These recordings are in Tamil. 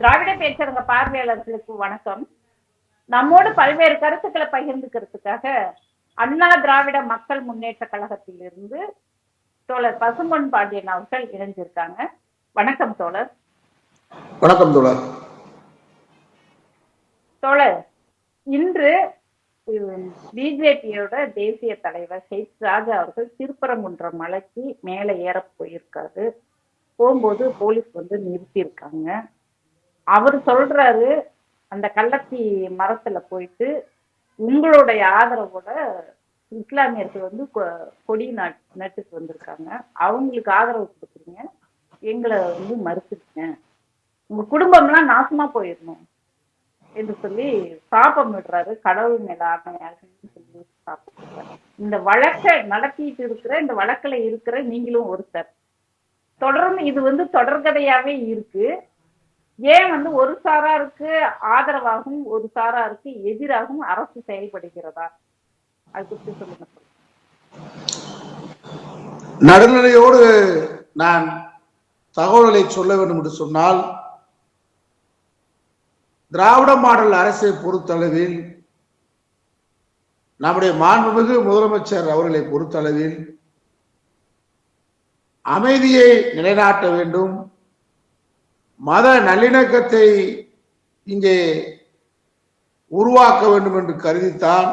திராவிட பேச்சரங்க பார்வையாளர்களுக்கு வணக்கம். நம்மோடு பல்வேறு கருத்துக்களை பகிர்ந்துக்கிறதுக்காக அண்ணா திராவிட மக்கள் முன்னேற்ற கழகத்திலிருந்து தோழர் பசும்பொன் பாண்டியன் அவர்கள் இணைஞ்சிருக்காங்க. வணக்கம் தோழர். வணக்கம் தோழர். தோழர் இன்று பிஜேபியோட தேசிய தலைவர் ஹெச் ராஜா அவர்கள் திருப்பரங்குன்றம் மலைக்கு மேலே ஏற போயிருக்காரு. போகும்போது போலீஸ் வந்து நிறுத்தியிருக்காங்க. அவர் சொல்றாரு அந்த கள்ளத்தி மரத்துல போயிட்டு உங்களுடைய ஆதரவோட இஸ்லாமியர்கள் வந்து கொ- கொடி நாட் நட்டுக்கு வந்திருக்காங்க. அவங்களுக்கு ஆதரவு கொடுக்குறீங்க. எங்களை வந்து மறுத்துருங்க உங்க குடும்பம்லாம் நாசமா போயிடணும் என்று சொல்லி சாபம் விடுறாரு. கடவுள் மேல ஆணையாகன்னு சொல்லி சாபம் இந்த வழக்கை நடத்திட்டு இருக்கிற இந்த வழக்குல இருக்கிற நீங்களும் ஒருத்தர். தொடர்ந்து இது வந்து தொடர்கதையாவே இருக்கு. ஏன் வந்து ஒரு சாராருக்கு ஆதரவாகவும் ஒரு சாராருக்கு எதிராகவும் அரசு செயல்படுகிறதா? அது குறித்து சொல்லுங்க. நடுநிலையோடு நான் தகவல்களை சொல்ல வேண்டும் என்று சொன்னால் திராவிட மாடல் அரசை பொறுத்தளவில் நம்முடைய மாண்புமிகு முதலமைச்சர் அவர்களை பொறுத்தளவில் அமைதியை நிலைநாட்ட வேண்டும். மத நல்லிணக்கத்தை இங்கே உருவாக்க வேண்டும் என்று கருதித்தான்.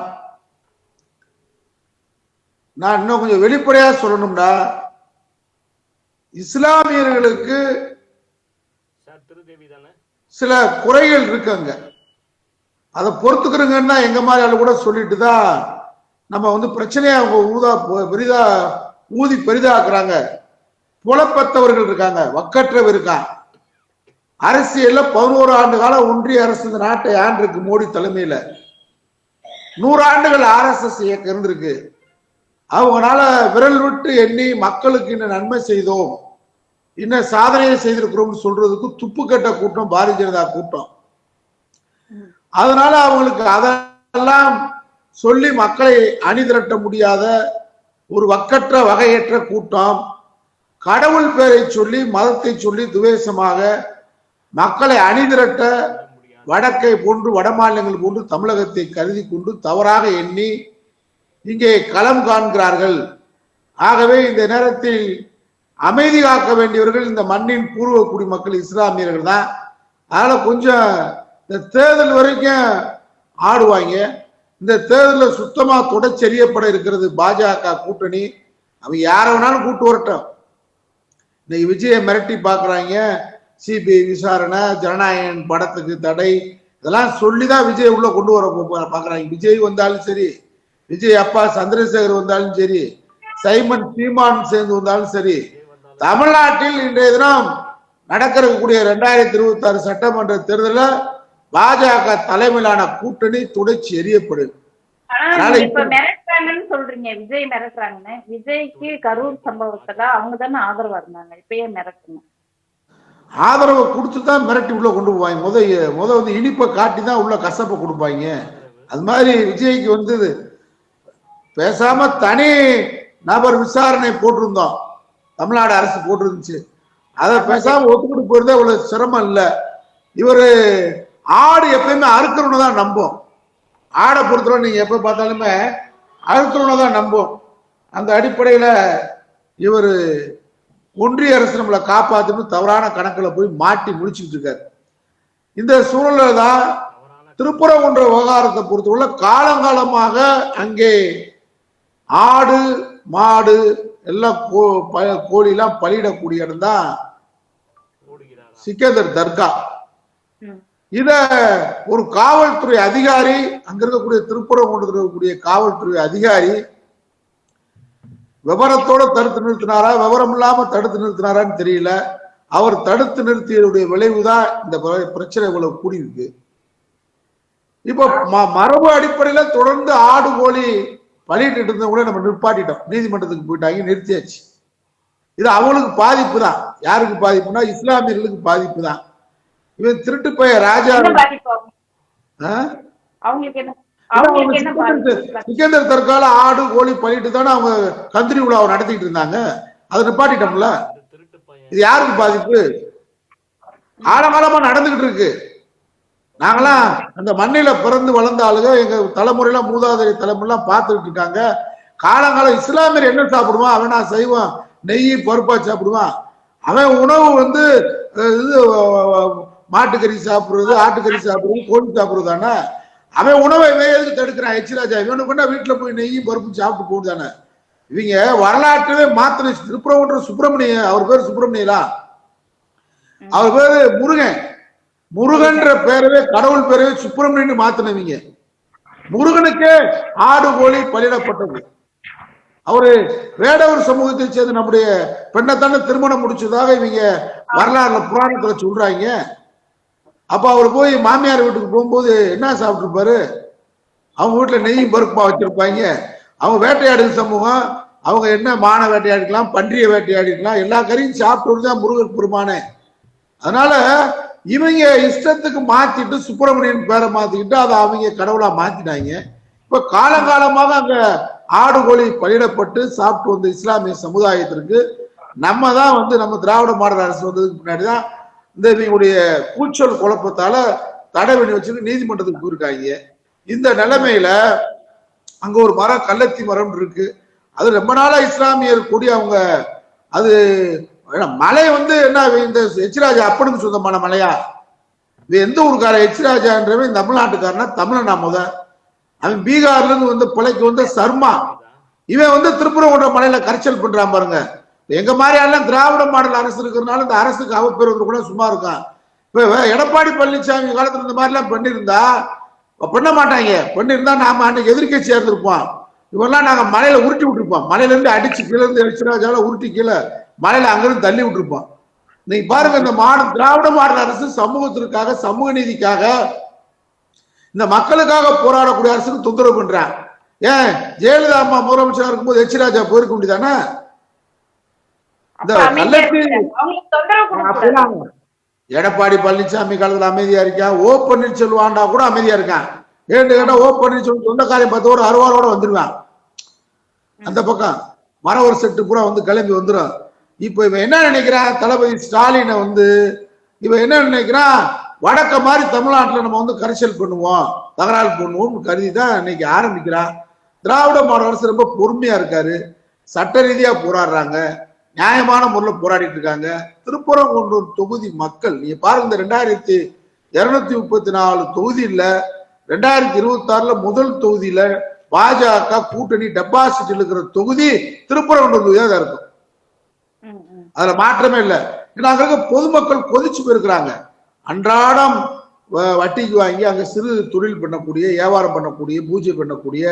நான் இன்னும் கொஞ்சம் வெளிப்படையா சொல்லணும்னா இஸ்லாமியர்களுக்கு சில குறைகள் இருக்குங்க. அதை பொறுத்துக்கிறோங்கன்னா எங்க மாதிரி ஆளு கூட சொல்லிட்டு தான் நம்ம வந்து பிரச்சனையை அவங்க ஊதா பெரிதா ஊதி பெரிதாக்குறாங்க. புலப்பத்தவர்கள் இருக்காங்க வக்கற்றவர் இருக்கான். அரசியல்ல பதினோரு ஆண்டு காலம் ஒன்றிய அரசு இந்த நாட்டை ஆண்டிருக்கு மோடி தலைமையில. நூறு ஆண்டுகள் எஸ் இயக்கம் இருந்திருக்கு. அவங்களால விரல் விட்டு எண்ணி மக்களுக்கு இன்னும் நன்மை செய்தோம். இன்னும் சாதனையை செய்திருக்கிறோம்னு சொல்றதுக்கு துப்பு கட்ட கூட்டம் பாரதிய ஜனதா கூட்டம். அதனால அவங்களுக்கு அதெல்லாம் சொல்லி மக்களை அணி திரட்ட முடியாத ஒரு வக்கற்ற வகையற்ற கூட்டம். கடவுள் பேரை சொல்லி மதத்தை சொல்லி துவேசமாக மக்களை அணிதிரட்ட வடக்கை போன்று வட மாநிலங்கள் போன்று தமிழகத்தை கருதி கொண்டு தவறாக எண்ணி இங்கே களம் காண்கிறார்கள். ஆகவே இந்த நேரத்தில் அமைதி காக்க வேண்டியவர்கள் இந்த மண்ணின் பூர்வ குடிமக்கள் இஸ்லாமியர்கள் தான். அதனால கொஞ்சம் இந்த தேர்தல் வரைக்கும் ஆடுவாங்க. இந்த தேர்தலில் சுத்தமாக தொடச்செறியப்பட இருக்கிறது பாஜக கூட்டணி. அவன் யாரை வேணாலும் கூட்டு வரட்டும். இன்னைக்கு விஜயை மிரட்டி பார்க்குறாங்க. சிபிஐ விசாரணை ஜனநாயகன் படத்துக்கு தடை. இதெல்லாம் சொல்லிதான் விஜய் உள்ள கொண்டு வர பா- பார்க்கறாங்க. விஜய் வந்தாலும் சரி விஜய் அப்பா சந்திரசேகர் வந்தாலும் சரி சைமன் சீமான் சேர்ந்து வந்தாலும் சரி தமிழ்நாட்டில் இன்றைய தினம் நடக்கக்கூடிய இரண்டாயிரத்தி இருபத்தி ஆறு சட்டமன்ற தேர்தலில் பாஜக தலைமையிலான கூட்டணி துடைச்சி எரியப்படுது சொல்றீங்க. விஜய் மிரட்டுறாங்கன்னு. விஜய்க்கு கரூர் சம்பவத்துல அவங்க தானே ஆதரவா இருந்தாங்க. இப்பயே மிரட்டணும். ஆதரவை கொடுத்து தான் மிரட்டி உள்ள கொண்டு போவாங்க. முத முத வந்து இனிப்பை காட்டி தான் உள்ள கசப்பை கொடுப்பாங்க. அது மாதிரி விஜய்க்கு வந்து பேசாம தனி நபர் விசாரணை போட்டிருந்தோம். தமிழ்நாடு அரசு போட்டிருந்துச்சு. அதை பேசாம ஒத்துக்கிட்டு போயிருந்தா இவ்வளவு சிரமம் இல்லை. இவர் ஆடு எப்பயுமே அறுக்கிறவனை தான் நம்பும். ஆடை பொறுத்தவரை நீங்க எப்ப பார்த்தாலுமே அறுக்கிறவனை தான் நம்பும். அந்த அடிப்படையில இவர் ஒன்றிய அரசு நம்மளை காப்பாத்தணும் தவறான கணக்குல போய் மாட்டி முடிச்சுட்டு இருக்காரு இந்த சூழல்ல தான் திருப்புறங்குன்ற விவகாரத்தை பொறுத்தவரை காலங்காலமாக அங்கே ஆடு மாடு எல்லாம் கோழிலாம் பலியிடக்கூடிய இடம் தான் சிக்கந்தர் தர்கா. இத ஒரு காவல்துறை அதிகாரி அங்க இருக்கக்கூடிய திருப்புறங்குன்றத்தில் இருக்கக்கூடிய காவல்துறை அதிகாரி விவரத்தோட தடுத்து நிறுத்தினாரா? விவரம் இல்லாம தடுத்து நிறுத்தினாரான்னு தெரியல. அவர் தடுத்து நிறுத்தியதுடைய விளைவுதான் இந்த பிர- பிரச்சனை இவ்வளவு கூடியிருக்கு. இப்போ மரபு அடிப்படையில தொடர்ந்து ஆடு கோழி பலியிட்டு இருந்தவங்கள நம்ம நிற்பாட்டிட்டோம் நீதிமன்றத்துக்கு போயிட்டாங்க நிறுத்தியாச்சு. இது அவங்களுக்கு பாதிப்பு தான் யாருக்கு பாதிப்புனா இஸ்லாமியர்களுக்கு பாதிப்பு தான் இவன் திருட்டு பைய ராஜா. அவங்களுக்கு என்ன சிக்கந்தர் தற்கால ஆடு கோழி பலிட்டு தானே அவங்க கந்திரி விழாவை நடத்திட்டு இருந்தாங்க. அதை நிப்பாட்டிட்டோம்ல? இது யாருக்கு பாதிப்பு? காலகாலமா நடந்துகிட்டு இருக்கு. நாங்களாம் அந்த மண்ணில பிறந்து வளர்ந்த ஆளுங்க எங்க தலைமுறையில மூதாதைய தலைமுறைலாம் பார்த்துக்கிட்டு இருக்காங்க காலங்காலம் இஸ்லாமியர் என்ன சாப்பிடுவான்? அவன் நான் செய்வான்? நெய் பருப்பா சாப்பிடுவான். அவன் உணவு வந்து இது மாட்டுக்கறி சாப்பிடுறது ஆட்டுக்கறி சாப்பிடுறது கோழி சாப்பிடுறது தானே அவன் உணவை இவன் எதுக்கு தடுக்கிறான்? எச்சிராஜா இவனு கொண்டா வீட்டுல போய் நெய்யும் பருப்பு சாப்பிட்டு போடுதானே இவங்க வரலாற்றவே மாத்தின திருப்புறவன்ற சுப்பிரமணிய அவர் பேர் சுப்பிரமணியலா அவர் பேரு முருகன். முருகன்ற பேரவே கடவுள் பேரவே சுப்பிரமணியன் மாத்தினவங்க முருகனுக்கு ஆடு கோழி பலியிடப்பட்டது. அவரு வேடவர் சமூகத்தை சேர்ந்து நம்முடைய பெண்ணைத்தானே திருமணம் முடிச்சதாக இவங்க வரலாறுல புராணத்துல சொல்றாங்க. அப்ப அவர் போய் மாமியார் வீட்டுக்கு போகும்போது என்ன சாப்பிட்டுருப்பாரு? அவங்க வீட்டுல நெய்யும் பருப்புமா வச்சிருப்பாங்க. அவங்க வேட்டையாடு சமூகம் அவங்க என்ன மான வேட்டையாடிக்கலாம் பன்றிய வேட்டையாடிக்கலாம் எல்லா கறியும் சாப்பிட்டு தான் முருகர் பெருமானே. அதனால இவங்க இஷ்டத்துக்கு மாத்திட்டு சுப்பிரமணியன் பேரை மாத்திக்கிட்டு அதை அவங்க கடவுளா மாத்திட்டாங்க. இப்ப காலங்காலமாக அங்க ஆடு கோழி பலியிடப்பட்டு சாப்பிட்டு வந்த இஸ்லாமிய சமுதாயத்திற்கு நம்ம தான் வந்து நம்ம திராவிட மாடல் அரசு வந்ததுக்கு முன்னாடி தான் இந்த இவங்களுடைய கூச்சல் குழப்பத்தால தடை பண்ணி வச்சுட்டு நீதிமன்றத்துக்கு போயிருக்காங்க. இந்த நிலைமையில அங்க ஒரு மரம் கள்ளத்தி மரம் இருக்கு. அது ரொம்ப நாளா இஸ்லாமியர் கூடி அவங்க அது மலை வந்து என்ன இந்த எச்ராஜா அப்பனுக்கு சொந்தமான மலையா? இது எந்த ஊருக்கார எச்ராஜான்றவன் தமிழ்நாட்டுக்காரனா? தமிழனா முத? அவன் பீகார்ல இருந்து வந்து பிழைக்கு வந்து சர்மா. இவன் வந்து திருப்பரங்குன்ற மலையில கரைச்சல் பண்றான் பாருங்க. எங்க மாதிரி எல்லாம் திராவிட மாடல் அரசு இருக்கிறதுனால இந்த அரசுக்கு அவப்பெறுவது கூட சும்மா இருக்கும் இப்ப எடப்பாடி பழனிசாமி காலத்துல இந்த மாதிரி எல்லாம் பண்ணியிருந்தா பண்ண மாட்டாங்க. பண்ணியிருந்தா நாம அன்னைக்கு எதிர்க்கட்சியா இருந்திருப்போம் இவெல்லாம் நாங்க மலையில உருட்டி விட்டுருப்போம். மலையில இருந்து அடிச்சு கீழே இருந்து எரிச்சராஜால உருட்டி கீழே மலையில அங்கிருந்து தள்ளி விட்டுருப்போம். நீங்க பாருங்க இந்த மாடல் திராவிட மாடல் அரசு சமூகத்திற்காக சமூக நீதிக்காக இந்த மக்களுக்காக போராடக்கூடிய அரசுக்கு தொந்தரவு பண்றான். ஏன்? ஜெயலலிதா அம்மா முதலமைச்சரா இருக்கும்போது எச் ராஜா போயிருக்க முடியுதானே இந்த அப்ப அமைதியா கள்ளத்தி இருக்காரு. அவங்களுக்கு தொந்தரவு கொடுக்கக்கூடாது. எடப்பாடி பழனிசாமி காலத்துல அமைதியா இருக்கான். ஓ பன்னீர்செல்வம் ஆண்டா கூட அமைதியா இருக்கான். ஏன்னு கேட்டா ஓ பன்னீர்செல்வம் சொந்தக்காரன் பத்து ஒரு அருவாளோட வந்துருவான். அந்த பக்கம் மர ஒரு செட்டு பூரா வந்து கிளம்பி வந்துடும் இப்ப இவன் என்ன நினைக்கிறான் தளபதி ஸ்டாலினை வந்து இவன் என்ன நினைக்கிறான் வடக்க மாதிரி தமிழ்நாட்டுல நம்ம வந்து கரைசல் பண்ணுவோம். தகராறு பண்ணுவோம்னு கருதி தான் இன்னைக்கு ஆரம்பிக்கிறான் திராவிட மாடல் அரசு ரொம்ப பொறுமையா இருக்காரு. சட்ட ரீதியா போராடுறாங்க. நியாயமான முறையில் போராடிட்டு இருக்காங்க. திருப்பரங்குன்றம் தொகுதி மக்கள் நீங்க பாருங்க இந்த ரெண்டாயிரத்தி இருநூத்தி முப்பத்தி நாலு தொகுதியில ரெண்டாயிரத்தி இருபத்தி ஆறுல முதல் தொகுதியில பாஜக கூட்டணி டெபாசிட் இருக்கிற தொகுதி திருப்பரங்குன்றம் தொகுதியா தான் இருக்கும். அதுல மாற்றமே இல்லை. ஏன்னா அங்க இருக்க பொதுமக்கள் கொதிச்சு போயிருக்கிறாங்க. அன்றாடம் வட்டிக்கு வாங்கி அங்க சிறு தொழில் பண்ணக்கூடிய வியாபாரம் பண்ணக்கூடிய பூஜை பண்ணக்கூடிய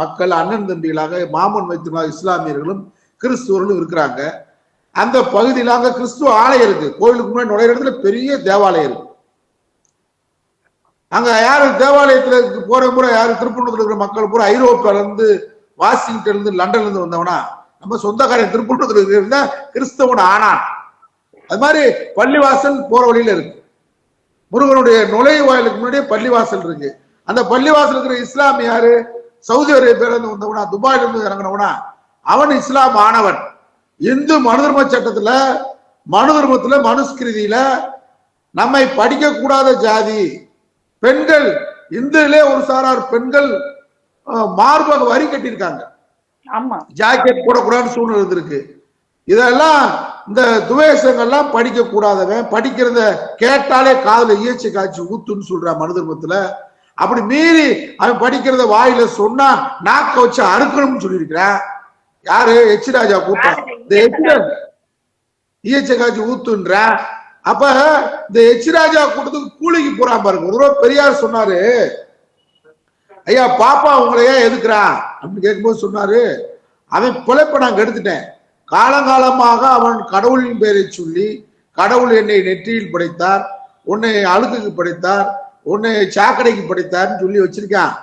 மக்கள் அண்ணன் தம்பிகளாக மாமன் வைத்தியமாக இஸ்லாமியர்களும் கிறிஸ்துவர்களும் இருக்கிறாங்க. அந்த பகுதியில் அங்க கிறிஸ்துவ ஆலயம் இருக்கு. கோயிலுக்கு முன்னாடி நுழையிற இடத்துல பெரிய தேவாலயம் இருக்கு. அங்க யாரு தேவாலயத்துல போற முறை யாரு திருப்பூர்ல இருக்கிற மக்கள் பூரா ஐரோப்பால இருந்து வாஷிங்டன்ல இருந்து லண்டன்ல இருந்து வந்தவனா? நம்ம சொந்தக்காரன் திருப்பூர்ல இருந்தா கிறிஸ்தவன் ஆனான் அது மாதிரி பள்ளிவாசல் போற வழியில இருக்கு. முருகனுடைய நுழைவாயிலுக்கு முன்னாடியே பள்ளிவாசல் இருக்கு. அந்த பள்ளிவாசல் இருக்கிற இஸ்லாம் யாரு? சவுதி அரேபியால இருந்து வந்தவனா? துபாயில இருந்து இறங்கினவனா? அவன் இஸ்லாம் ஆனவன். இந்து மனு தர்ம சட்டத்துல மனு தர்மத்துல மனுஸ்கிருதியில நம்மை படிக்க கூடாத ஜாதி பெண்கள் இந்துலே ஒரு சாரார் பெண்கள் மார்பக வரி கட்டியிருக்காங்க. ஆமா. ஜாக்கெட் போடக்கூடாதுன்னு சூழ்நிலை இருந்திருக்கு. இதெல்லாம் இந்த துவேஷங்கள்லாம் படிக்க கூடாதவன் படிக்கிறத கேட்டாலே காதுல ஈயச்சி காய்ச்சி ஊத்துன்னு சொல்றான் மனு தர்மத்துல. அப்படி மீறி அவன் படிக்கிறத வாயில சொன்னா நாக்க வச்சு அறுக்கணும்னு சொல்லியிருக்கிறான். யாரு? எச். ராஜா கூட்டம் இந்த எச் காய்ச்சி ஊத்துன்றான் அப்ப இந்த எச்சிராஜா கூட்டத்துக்கு கூலிக்கு போறான் பாருங்க. ஒரு பெரியார் சொன்னாரு ஐயா பாப்பா உங்களை எதுக்குறான் அப்படின்னு கேட்கும்போது சொன்னாரு அவன் பிழைப்ப நான் கெடுத்துட்டேன். காலங்காலமாக அவன் கடவுளின் பெயரை சொல்லி கடவுள் என்னை நெற்றியில் படைத்தார் உன்னை அழுக்குக்கு படைத்தார் உன்னை சாக்கடைக்கு படைத்தார்னு சொல்லி வச்சிருக்கான்.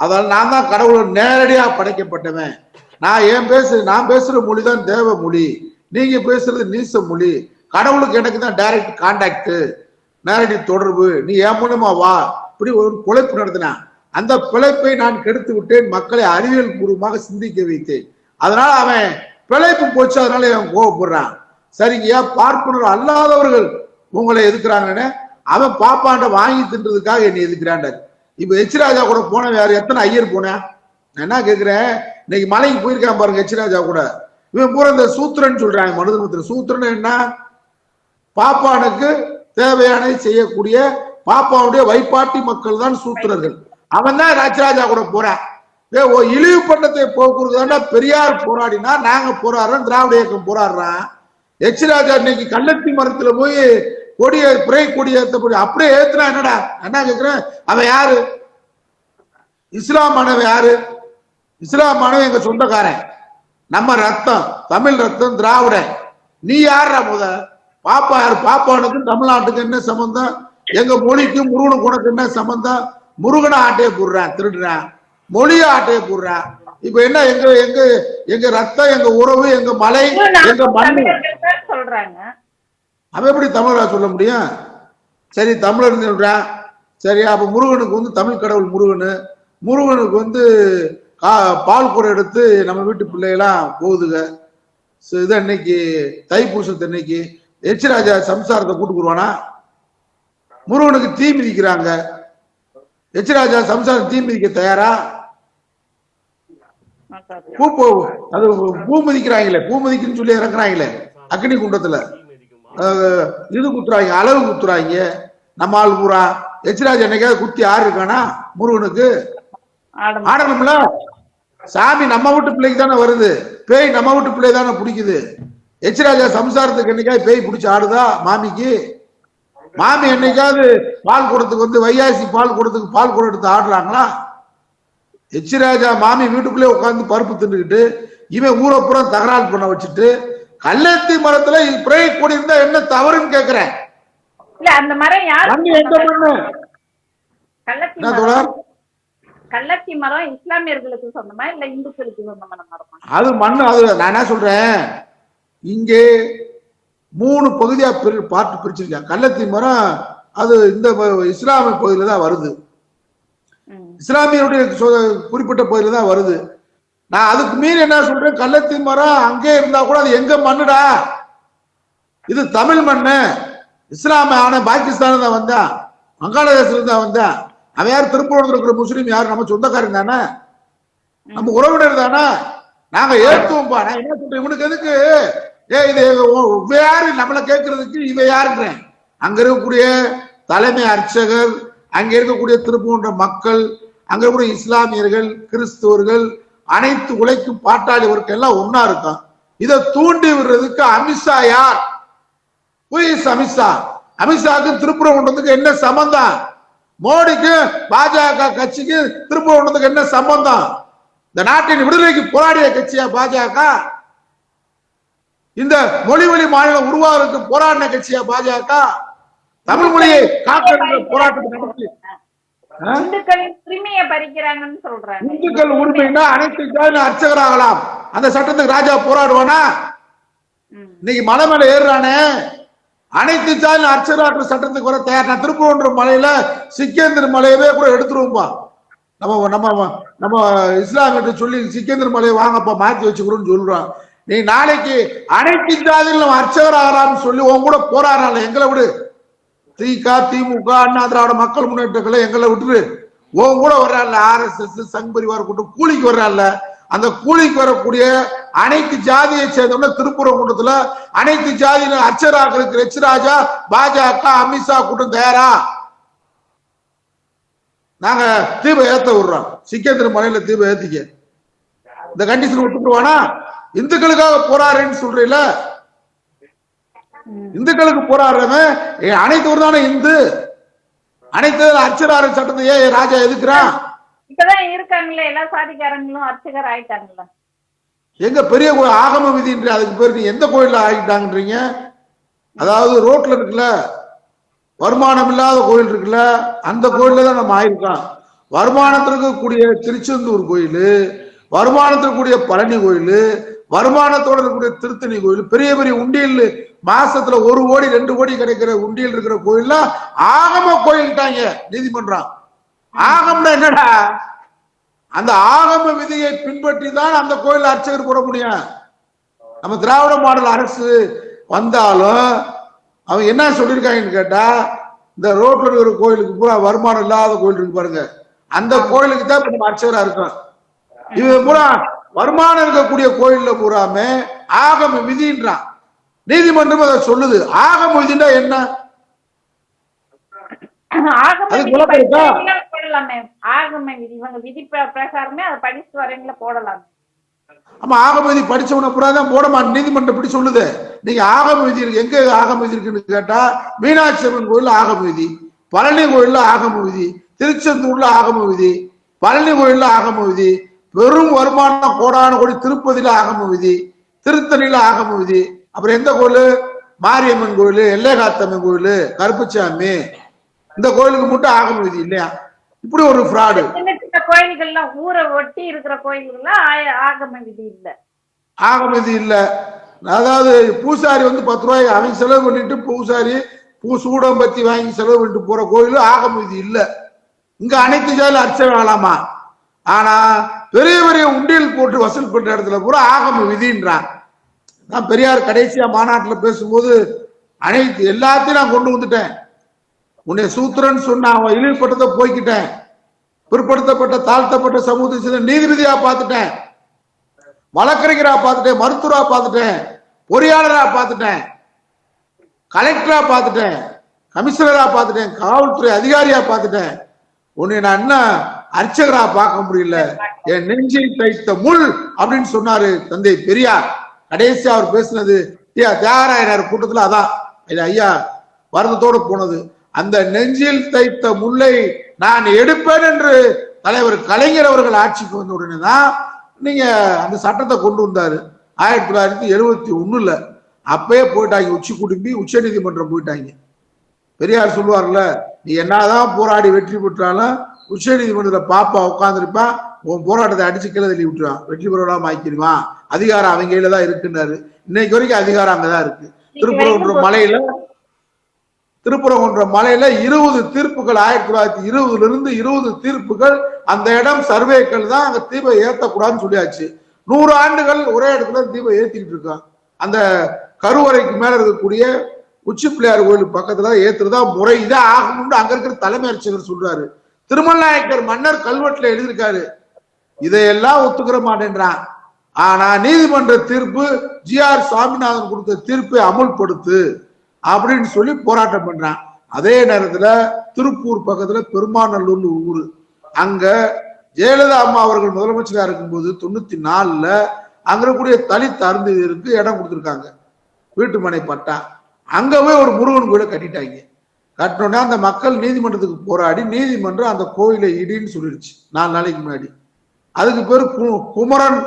அதனால நான் தான் கடவுள் நேரடியாக படைக்கப்பட்டவன். நான் ஏன் பேசு நான் பேசுற மொழி தான் தேவ மொழி. நீங்க பேசுறது நீச மொழி. கடவுளுக்கு எனக்கு தான் டைரக்ட் கான்டாக்ட் நேரடி தொடர்பு. நீ என் மூலமா வா. இப்படி ஒரு பிழைப்பு நடத்தினான் அந்த பிழைப்பை நான் கெடுத்து விட்டேன். மக்களை அறிவியல் பூர்வமாக சிந்திக்க வைத்தேன். அதனால அவன் பிழைப்பு போச்சு அதனால அவன் கோவப்படுறான். சரிங்கய்யா பார்ப்பனர் அல்லாதவர்கள் உங்களை எதுக்குறாங்கன்னு? அவன் பாப்பாண்ட வாங்கி தின்றதுக்காக என்னை எதுக்குறான்டாரு. இப்ப எச் ராஜா கூட போன வேற எத்தனை ஐயர் போனேன்? நான் என்ன கேட்கிறேன் இன்னைக்கு மலைக்கு போயிருக்கான் பாருங்க எச் கூட. இவன் பூரா இந்த சூத்திரன் சொல்றாங்க மனுதர்மத்தில் சூத்திரன் என்ன? பாப்பானுக்கு தேவையானதை செய்யக்கூடிய பாப்பாவுடைய வைப்பாட்டி மக்கள் தான் சூத்திரர்கள். அவன் தான் ராஜராஜா கூட போறான். ஏ, ஓ இழிவு பண்டத்தை போக்குறதுனா பெரியார் போராடினா நாங்க போராடுறோம் திராவிட இயக்கம் போராடுறான் எச் ராஜா இன்னைக்கு கள்ளத்தி மரத்துல போய் கொடிய பிறை கொடிய ஏத்த அப்படியே ஏத்துனா என்னடா? என்ன கேக்குறேன்? அவன் யாரு? இஸ்லாம் ஆனவன் யாரு? இஸ்லாம் ஆனவன் எங்க சொந்தக்காரன். நம்ம ரத்தம் தமிழ் ரத்தம் திராவிடன் நீ யாரா முத? பாப்பா யாரு? பாப்பானுக்கும் தமிழ்நாட்டுக்கு என்ன சம்பந்தம்? எங்க மொழிக்கும் முருகனுக்கு உனக்கு என்ன சம்பந்தம்? முருகனை ஆட்டையை போடுறான் திருடுறான் மொழியை ஆட்டையை போடுறான் இப்ப என்ன எங்க எங்க எங்க ரத்தம் எங்க உறவு எங்க மலை எங்க தான் சொல்றாங்க. அவன் எப்படி தமிழரா சொல்ல முடியும்? சரி தமிழர் சொல்றான் சரி அப்ப முருகனுக்கு வந்து தமிழ் கடவுள் முருகனு. முருகனுக்கு வந்து பால் குடம் எடுத்து நம்ம வீட்டு பிள்ளைகளாம் போகுதுங்க. இது அன்னைக்கு தைப்பூசத்து அன்னைக்கு எச் ராஜா சம்சாரத்தை கூட்டு போடுவானா? முருகனுக்கு தீ மிதிக்கிறாங்க. எச் ராஜா சம்சாரம் தீ மிதிக்க தயாரா? பூ அது பூ மிதிக்கிறாங்களே பூ மிதிக்குன்னு சொல்லி இறக்குறாங்களே அக்னி குண்டத்துல. இது குத்துறாங்க அளவு குத்துறாங்க. நம்ம ஆள் பூரா எச்ராஜ் என்னைக்காவது குத்தி ஆறு இருக்கானா முருகனுக்கு? ஆடணும்ல? சாமி நம்ம வீட்டு பிள்ளைக்கு தானே வருது? பேய் நம்ம வீட்டு பிள்ளை தானே பிடிக்குது? எச்ராஜா சம்சாரத்துக்கு என்னைக்காவது பேய் பிடிச்சி ஆடுதா மாமிக்கு? மாமி என்னைக்காவது பால் குடத்துக்கு வந்து வையாசி பால் குடத்துக்கு பால் குடம் எடுத்து ஆடுறாங்களா? எச்ராஜா மாமி வீட்டுக்குள்ளே உட்கார்ந்து பருப்பு தின்னுக்கிட்டு இவன் ஊரை பூரா தகராறு பண்ண வச்சுட்டு கள்ளத்தி மரத்துல பிரே கூடி இருந்தா என்ன தவறுன்னு கேக்குறேன். இல்ல அந்த மரம் யாரு என்ன தோழர்? கள்ளத்தி மரம் இஸ்லாமியர்களுக்கு சொந்தமா இல்ல இந்துக்களுக்கு சொந்தமான மரமா? அது மண்ணு அது நான் என்ன சொல்றேன்? இங்கே மூணு பகுதியா பிரி பார்த்து பிரிச்சிருக்காங்க. கள்ளத்தி மரம் அது இந்த இஸ்லாமிய பகுதியில தான் வருது. இஸ்லாமியருடைய குறிப்பிட்ட பகுதியில தான் வருது. நான் அதுக்கு மீறி என்ன சொல்றேன்? கள்ளத்தி மரம் அங்கே இருந்தா கூட அது எங்க மண்ணுடா? இது தமிழ் மண்ணு. இஸ்லாம ஆன பாகிஸ்தான் தான் வந்தான் வங்காளதேசத்துல தான் வந்தான் அவன் யார் திருப்பூரத்தில் இருக்கிற முஸ்லீம் யார்? நம்ம சொந்தக்காரன் தானே. நம்ம உறவினர் தானே. நாங்க ஏத்துவோம்பா. நான் என்ன சொல்றேன்? இவனுக்கு எதுக்கு? ஏ இது இவ யாரு? நம்மள கேட்கறதுக்கு இவ யாருன்றேன். அங்க இருக்கக்கூடிய தலைமை அர்ச்சகர் அங்க இருக்கக்கூடிய திருப்பூன்ற மக்கள் அங்க இருக்கக்கூடிய இஸ்லாமியர்கள் கிறிஸ்துவர்கள் அனைத்து உழைக்கும் பாட்டாளி வர்க்கம் எல்லாம் ஒன்னா இருக்கும் இதை தூண்டி விடுறதுக்கு அமித்ஷா யார்? அமித்ஷா. அமித்ஷாக்கு திருப்பூரங்குன்றத்துக்கு என்ன சம்பந்தம்? மோடிக்கு பாஜக கட்சிக்கு திருப்பூரங்குன்றத்துக்கு என்ன சம்பந்தம்? இந்த நாட்டின் விடுதலைக்கு போராடிய கட்சியா பாஜக? இந்த மொழி வழி மாநிலம் உருவாவதற்கு போராடின கட்சியா பாஜக? தமிழ் மொழியை காக்கிற போராட்டத்தை நடத்தி இந்துக்கள் உரிமைன்னா அனைத்து அர்ச்சகராகலாம். அந்த சட்டத்துக்கு ராஜா போராடுவானா. இன்னைக்கு மலை மேல ஏறுறானே. அனைத்து ஜாதி அர்ச்சகராக்குற சட்டத்துக்கு வர தயார். நான் திருப்பூன்ற மலையில சிக்கேந்திர மலையவே கூட எடுத்துருவோம்பா நம்ம நம்ம நம்ம இஸ்லாமியிட்ட சொல்லி சிக்கேந்திர மலையை வாங்கப்பா மாற்றி வச்சுக்கிறோம்னு சொல்றான். நீ நாளைக்கு அனைத்து ஜாதியில் நம்ம அர்ச்சகர் ஆகிறான்னு சொல்லி உன் கூட போராடுறாள் எங்களை விடு. திக திமுக அண்ணா திராவிட மக்கள் முன்னேற்றங்களை எங்களை விட்டுரு. உன் கூட வர்றாள் ஆர்எஸ்எஸ் சங் பரிவார் கூட்டம் கூலிக்கு வர்றாள் அந்த கூலிக்கு வரக்கூடிய அனைத்து ஜாதியை சேர்ந்தவன திருப்புறங்குன்றத்துல அனைத்து ஜாதியில அர்ச்சராக்களுக்கு ரெச் ராஜா பாஜக அமித்ஷா கூட்டம் தயாரா? நாங்க தீப ஏத்த விடுறோம். சிக்கேந்திர மலையில தீப ஏத்திக்க. இந்த கண்டிஷன் விட்டுருவானா? இந்துக்களுக்காக போராடுறேன்னு சொல்றீல இந்துக்களுக்கு போராடுறவன் அனைத்து தானே இந்து? அனைத்து அர்ச்சரார சட்டத்தை ஏன் ராஜா எதுக்குறான் இப்பதான் இருக்காங்களே எல்லா சாதிக்காரங்களும் அர்ச்சகர் ஆயிட்டாங்களா எங்க பெரிய கோயில் ஆகம விதின்ற அதுக்கு பேர் நீ எந்த கோயில்ல ஆகிட்டாங்கன்றீங்க? அதாவது ரோட்ல இருக்குல்ல வருமானம் இல்லாத கோயில் இருக்குல்ல அந்த கோயில்ல தான் நம்ம ஆயிருக்கோம். வருமானத்திற்கு கூடிய திருச்செந்தூர் கோயில் வருமானத்திற்கு கூடிய பழனி கோயில் வருமானத்தோட இருக்கக்கூடிய திருத்தணி கோயில் பெரிய பெரிய உண்டியல் மாசத்துல ஒரு கோடி ரெண்டு கோடி கிடைக்கிற உண்டியல் இருக்கிற கோயில்ல ஆகம கோயில்ட்டாங்க நீதிமன்றம். ஆகம்னா என்னடா? அந்த ஆகம விதியை பின்பற்றி தான் அந்த கோயில் அர்ச்சகர் போட முடியும். நம்ம திராவிட மாடல் அரசு வந்தாலும் அவங்க என்ன சொல்லியிருக்காங்கன்னு கேட்டா இந்த ரோட்ல இருக்கிற கோயிலுக்கு பூரா வருமானம் இல்லாத கோயில் இருக்கு பாருங்க. அந்த கோயிலுக்கு தான் நம்ம அர்ச்சகரா இருக்கோம். இவன் பூரா வருமானம் இருக்கக்கூடிய கோயில்ல பூராமே ஆகம விதின்றான். நீதிமன்றம் அதை சொல்லுது. ஆகம விதின்னா என்ன? ஆகம போடலாமே. இவங்க விதி பிரகாரமே அதை படிச்சு வரவங்கள போடலாமே. ஆமா ஆகம விதி படிச்சவன பூரா தான் போட மாட்டேன். நீதிமன்றம் இப்படி சொல்லுது. நீங்க ஆகம விதி இருக்கு. எங்க ஆகம விதி இருக்குன்னு கேட்டா மீனாட்சி அம்மன் கோயில்ல ஆகம விதி பழனி கோயில்ல ஆகம விதி திருச்செந்தூர்ல ஆகம விதி பழனி கோயில்ல ஆகம விதி பெரும் வருமானம் கோடான கோடி திருப்பதியில ஆகம விதி திருத்தணியில ஆகம விதி அப்புறம் எந்த கோயில்? மாரியம்மன் கோயில் எல்லைகாத்தம்மன் கோயில் கருப்புச்சாமி. இந்த கோயிலுக்கு மட்டும் ஆகம விதி இல்லையா? இப்படி ஒரு ஃப்ராடு கோயில்கள்லாம் ஊரை ஒட்டி இருக்கிற கோயில்கள்லாம் ஆகம விதி இல்ல. ஆகம இது இல்ல. அதாவது பூசாரி வந்து பத்து ரூபாய் அவன் செலவு பண்ணிட்டு பூசாரி பூ சூடம் பத்தி வாங்கி செலவு பண்ணிட்டு போற கோயில் ஆகம இது இல்ல. இங்க அனைத்து ஜாதியில அர்ச்சனை ஆகலாமா ஆனா பெரிய பெரிய உண்டியல் போட்டு வசூல் பண்ற இடத்துல பூரா ஆகம விதின்றான். நான் பெரியார் கடைசியா மாநாட்டுல பேசும்போது அனைத்து எல்லாத்தையும் நான் கொண்டு வந்துட்டேன். உன்னை சூத்திரன் சொன்ன அவன் இழிவுபட்டதை போய்க்கிட்டேன். பிற்படுத்தப்பட்ட தாழ்த்தப்பட்ட சமூகத்தை சேர்ந்த நீதிபதியா பார்த்துட்டேன். வழக்கறிஞரா பார்த்துட்டேன் மருத்துவரா பார்த்துட்டேன் பொறியாளரா பார்த்துட்டேன் கலெக்டரா பார்த்துட்டேன் கமிஷனரா பார்த்துட்டேன் காவல்துறை அதிகாரியா பார்த்துட்டேன். உன்னை நான் என்ன அர்ச்சகரா பார்க்க முடியல? என் நெஞ்சில் தைத்த முள் அப்படின்னு சொன்னாரு தந்தை பெரியார். கடைசியா அவர் பேசினது ஐயா தியாகராயனார் கூட்டத்துல அதான். ஐயா வருத்தத்தோடு போனது. அந்த நெஞ்சில் தைத்த முல்லை நான் எடுப்பேன் என்று தலைவர் கலைஞர் அவர்கள் ஆட்சிக்கு வந்த உடனே தான் நீங்க அந்த சட்டத்தை கொண்டு வந்தாரு. ஆயிரத்தி தொள்ளாயிரத்தி எழுபத்தி ஒண்ணுல அப்பயே போயிட்டாங்க உச்சி குடும்பி உச்ச நீதிமன்றம் போயிட்டாங்க. பெரியார் சொல்லுவார்ல நீ என்னதான் போராடி வெற்றி பெற்றாலும் உச்ச நீதிமன்றத்துல பாப்பா உட்காந்துருப்பான் உன் போராட்டத்தை அடிச்சு கீழே தள்ளி விட்டுருவான். வெற்றி பெறலாம் ஆக்கிடுவான் அதிகாரம் அவங்க கையில தான் இருக்குன்னாரு. இன்னைக்கு வரைக்கும் அதிகாரம் அங்கதான் இருக்கு. திருப்பூர் மலையில திருப்பரங்குன்ற மலையில இருபது தீர்ப்புகள் ஆயிரத்தி தொள்ளாயிரத்தி இருபதுல இருந்து இருபது தீர்ப்புகள் அந்த இடம் சர்வேக்கள் தான் அங்க தீபம் ஏத்தக்கூடாதுன்னு சொல்லியாச்சு. நூறு ஆண்டுகள் ஒரே இடத்துல தீபம் ஏத்திக்கிட்டு இருக்கான். அந்த கருவறைக்கு மேல இருக்கக்கூடிய உச்சி பிள்ளையார் கோயில் பக்கத்துல ஏத்துறதா முறை இதா ஆகணும்னு அங்க இருக்கிற தலைமை அரசர் சொல்றாரு. திருமல்நாயக்கர் மன்னர் கல்வெட்டுல எழுதியிருக்காரு. இதையெல்லாம் ஒத்துக்கிற மாட்டேன்றான். ஆனா நீதிமன்ற தீர்ப்பு ஜி ஆர் சாமிநாதன் கொடுத்த தீர்ப்பை அமுல்படுத்து. அப்படின்னு சொல்லி போராட்டம் பண்றான். அதே நேரத்துல திருப்பூர் பக்கத்துல பெருமாநல்லூர்னு ஊர் ஊரு. அங்க ஜெயலலிதா அம்மா அவர்கள் முதலமைச்சரா இருக்கும்போது தொண்ணூத்தி நாலுல அங்க இருக்கக்கூடிய தலித் அருந்ததியருக்கு இடம் கொடுத்துருக்காங்க. வீட்டு மனை பட்டா. அங்க போய் ஒரு முருகன் கோயிலை கட்டிட்டாங்க. கட்டினோடனே அந்த மக்கள் நீதிமன்றத்துக்கு போராடி நீதிமன்றம் அந்த கோயிலை இடின்னு சொல்லிடுச்சு. நாலு நாளைக்கு முன்னாடி. அதுக்கு பேர் கு- குமரன்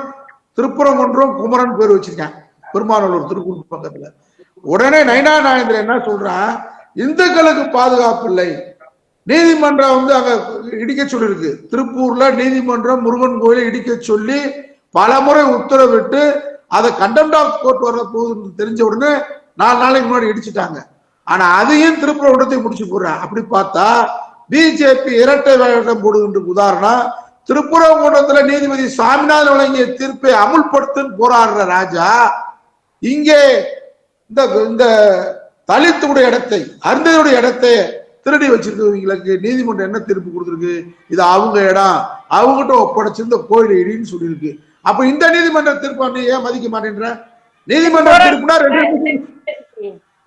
திருப்புறங்குன்றம் குமரன் பேர் வச்சிருக்கேன் பெருமானூர் திருப்பூர் பக்கத்துல. உடனே நைனா நாயந்திரன் என்ன சொல்றான்? இந்துக்களுக்கு பாதுகாப்பு இல்லை. நீதிமன்றம் வந்து அங்க இடிக்க சொல்லியிருக்கு திருப்பூர்ல நீதிமன்றம் முருகன் கோயிலை இடிக்க சொல்லி பலமுறை உத்தரவிட்டு அதை கண்டெம்ட் ஆஃப் கோர்ட் வர போகுதுன்னு தெரிஞ்ச உடனே நாலு நாளைக்கு முன்னாடி இடிச்சுட்டாங்க. ஆனா அதையும் திருப்பூர் விடத்தை முடிச்சு போடுறேன் அப்படி பார்த்தா பிஜேபி இரட்டை வேடம் போடுகின்ற உதாரணம் திருப்புறங்குன்றத்துல நீதிபதி சாமிநாதன் வழங்கிய தீர்ப்பை அமுல்படுத்துன்னு போராடுற ராஜா இங்கே இந்த இந்த தலித்துடைய இடத்தை அருந்தையுடைய இடத்தை திருடி வச்சிருக்கவங்களுக்கு நீதிமன்றம் என்ன தீர்ப்பு கொடுத்திருக்கு? இது அவங்க இடம். அவங்ககிட்ட ஒப்படைச்சிருந்த கோயில் இடின்னு சொல்லியிருக்கு. அப்ப இந்த நீதிமன்ற தீர்ப்பு நீ ஏன் மதிக்க மாட்டேன்ற? நீதிமன்ற தீர்ப்புனா ரெண்டு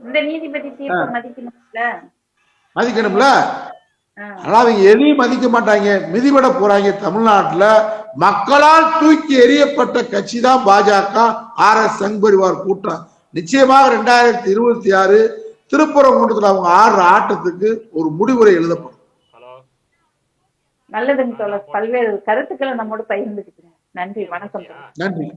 இந்த நீதிபதி தீர்ப்பு மதிக்கணும்ல? அவங்க எதையும் மதிக்க மாட்டாங்க. மிதிபட போறாங்க. தமிழ்நாட்டுல மக்களால் தூக்கி எறியப்பட்ட கட்சி தான் பாஜக. ஆர் எஸ் சங் பரிவார் கூட்டம். நிச்சயமாக ரெண்டாயிரத்தி இருபத்தி ஆறு திருப்பரங்குன்றத்துல அவங்க ஆடுற ஆட்டத்துக்கு ஒரு முடிவுரை எழுதப்படும். ஹலோ. நல்லதுங்க தோழர். பல்வேறு கருத்துக்களை நம்மோடு பகிர்ந்துக்கிட்டீங்க. நன்றி. வணக்கம் நன்றி.